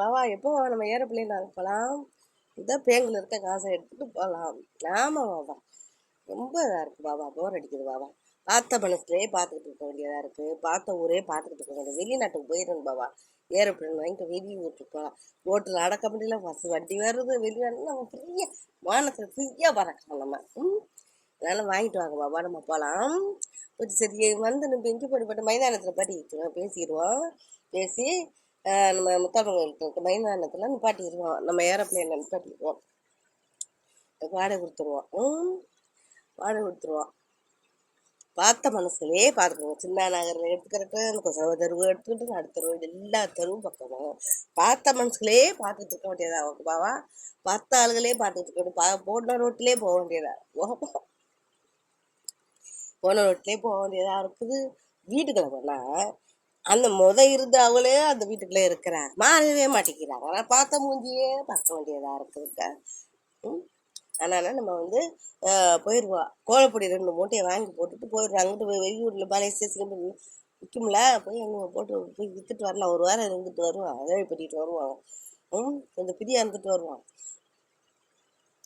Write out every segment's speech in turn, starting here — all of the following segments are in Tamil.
பாவா எப்போ நம்ம ஏரோப்ளேன் நாங்கள் போகலாம் இந்த பேங்கில் இருக்க காசை எடுத்துகிட்டு போகலாம் ஆமாம் பாபா ரொம்ப இதாக இருக்குது பாபா போர் அடிக்குது பாபா பார்த்த மனசுலேயே பார்த்துக்கிட்டு இருக்க வேண்டியதாக இருக்குது பார்த்த ஊரே பார்த்துக்கிட்டு இருக்க வேண்டியது. வெளிநாட்டுக்கு போயிடணும் பாபா ஏரோப்ளேன் வாங்கிட்டு வெளியூருக்கு போகலாம் ரோட்டில் அடக்க முடியல. பஸ் வண்டி வருது. வெளிநாட்டு நம்ம ஃப்ரீயாக வானத்தில் ஃப்ரீயாக பறக்கலாம் நம்ம. ம். அதனால் வாங்கிட்டு வாங்க பாபா நம்ம போகலாம் கொஞ்சம் சரி வந்து நம்ம எங்கே போட்டு மைதானத்தில் படி பேசிடுவோம். பேசி நம்ம முத்தாப்பங்களுக்கு மைதானத்தில் நிப்பாட்டிடுவோம் நம்ம ஏரோப்ளேனில் நிப்பாட்டிடுவோம் வாடகை கொடுத்துருவோம் ம் வாடகை கொடுத்துருவோம் பார்த்த மனசுலயே பார்த்துக்கோங்க. சின்ன நகரில் எடுத்துக்கிறட்டு சகோதரவு எடுத்துக்கிட்டு அடுத்த ரோடு எல்லா தெருவும் பக்கமும் பார்த்த மனசுலயே பார்த்துட்டு இருக்க வேண்டியதா பாவா? பார்த்த ஆளுகளே பார்த்துட்டு இருக்கணும். பா போன ரோட்டிலே போக வேண்டியதா? போன ரோட்லேயே போக வேண்டியதா இருக்குது. வீட்டுக்குள்ள போனால் அந்த முத இருந்த அவளே அந்த வீட்டுக்குள்ளே இருக்கிறாங்க. மாறவே மாட்டேங்கிறாங்க ஆனால் பார்த்த மூஞ்சியே பார்க்க வேண்டியதாக இருக்குதுங்க. ம். அதனால் நம்ம வந்து ஆஹ், போயிடுவோம் கோலப்பொடி ரெண்டு மூட்டையை வாங்கி போட்டுட்டு போயிடுவோம் அங்கிட்டு போய் வெளியூரில் பழைய ஸ்டேஷன் விற்கும்ல போய் அங்கே போட்டு போய் விற்றுட்டு வரலாம். ஒரு வாரம் இருந்துட்டு வருவான். அதே பண்ணிட்டு வருவோம் ம். கொஞ்சம் பிரியா இருந்துட்டு வருவான்.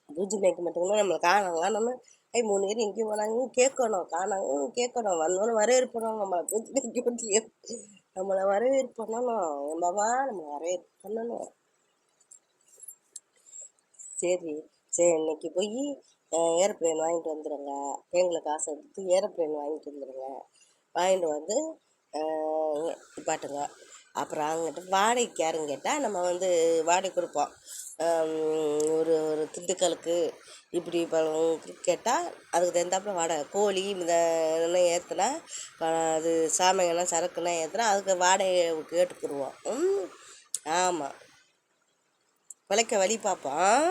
பூஜை நைட்டு மட்டும்தான் நம்மளை காணலாம் நம்ம ஐ மூணு பேர் இங்கே போனாங்க. கேட்கணும். காணாங்க கேட்கணும். வந்தோன்னு வரவேற்பணும் நம்மளை பூஜை நைட்டு நம்மளை வரவேற்பு பண்ணணும். என் பாபா நம்மளை வரவேற்பு பண்ணணும். சரி சரி இன்னைக்கு போய் ஏரோப்ளேன் வாங்கிட்டு வந்துடுங்க எங்களை காசு எடுத்து ஏரோப்ளேன் வாங்கிட்டு வந்துடுங்க வாங்கிட்டு வந்து பாட்டுங்க அப்புறம் அங்கிட்ட வாடகைக்கு யாருன்னு கேட்டால் நம்ம வந்து வாடகை கொடுப்போம். ஒரு ஒரு திண்டுக்கலுக்கு இப்படி கேட்டால் அதுக்கு தகுந்தாப்புல வாடகை. கோழி இந்த இதெல்லாம் ஏற்றுனா அது சாமைங்கெல்லாம் சரக்குலாம் ஏற்றுனா அதுக்கு வாடகை கேட்டுக்கிடுவோம் ம் ஆமாம் பிழைக்க வழி பார்ப்போம்.